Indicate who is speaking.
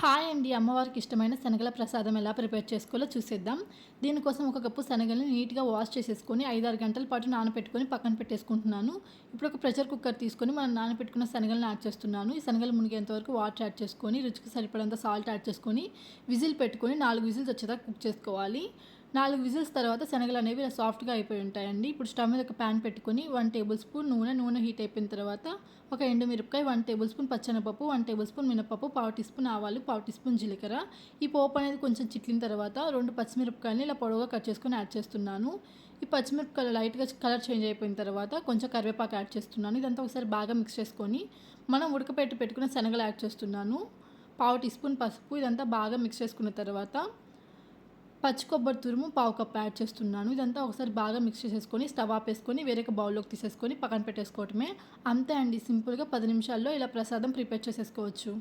Speaker 1: Hi అండి. అమ్మవారికి ఇష్టమైన శనగల ప్రసాదం ఎలా ప్రిపేర్ చేసుకోవాలో చూసేద్దాం. దీనికోసం ఒక కప్పు శనగలను నీట్గా వాష్ చేసేసుకొని ఐదారు గంటల పాటు నానబెట్టుకొని పక్కన పెట్టేసుకుంటున్నాను. ఇప్పుడు ఒక ప్రెషర్ కుక్కర్ తీసుకొని మనం నానబెట్టుకున్న శనగలను యాడ్ చేస్తున్నాను. ఈ శనగలు మునిగేంత వరకు వాటర్ యాడ్ చేసుకొని రుచికి సరిపడంత సాల్ట్ యాడ్ చేసుకొని విజిల్ పెట్టుకొని నాలుగు విజిల్స్ వచ్చేదాకా కుక్ చేసుకోవాలి. నాలుగు విజిల్స్ తర్వాత శనగలు అనేవి ఇలా సాఫ్ట్గా అయిపోయి ఉంటాయండి. ఇప్పుడు స్టవ్ మీద ఒక ప్యాన్ పెట్టుకొని వన్ టేబుల్ స్పూన్ నూనె నూనె హీట్ అయిపోయిన తర్వాత ఒక ఎండుమిరపకాయ వన్ టేబుల్ స్పూన్ పచ్చెనపప్పు వన్ టేబుల్ స్పూన్ మినపప్పు పావు టీ స్పూన్ ఆవాలు పావు టీ స్పూన్ జీలకర్ర. ఈ పోపు అనేది కొంచెం చిట్లిన తర్వాత రెండు పచ్చిమిరపకాయలని ఇలా పొడవుగా కట్ చేసుకొని యాడ్ చేస్తున్నాను. ఈ పచ్చిమిరపకాయలు లైట్గా కలర్ చేంజ్ అయిపోయిన తర్వాత కొంచెం కరివేపాకు యాడ్ చేస్తున్నాను. ఇదంతా ఒకసారి బాగా మిక్స్ చేసుకొని మనం ఉడకపెట్టి పెట్టుకున్న శనగలు యాడ్ చేస్తున్నాను. పావు టీ స్పూన్ పసుపు ఇదంతా బాగా మిక్స్ చేసుకున్న తర్వాత పచ్చి కొబ్బరి తురుము పావు కప్ యాడ్ చేస్తున్నాను. ఇదంతా ఒకసారి బాగా మిక్స్ చేసేసుకొని స్టవ్ ఆపేసుకొని వేరొక బౌల్లోకి తీసేసుకొని పక్కన పెట్టేసుకోవటమే. అంతే అండి సింపుల్గా పది నిమిషాల్లో ఇలా ప్రసాదం ప్రిపేర్ చేసేసుకోవచ్చు.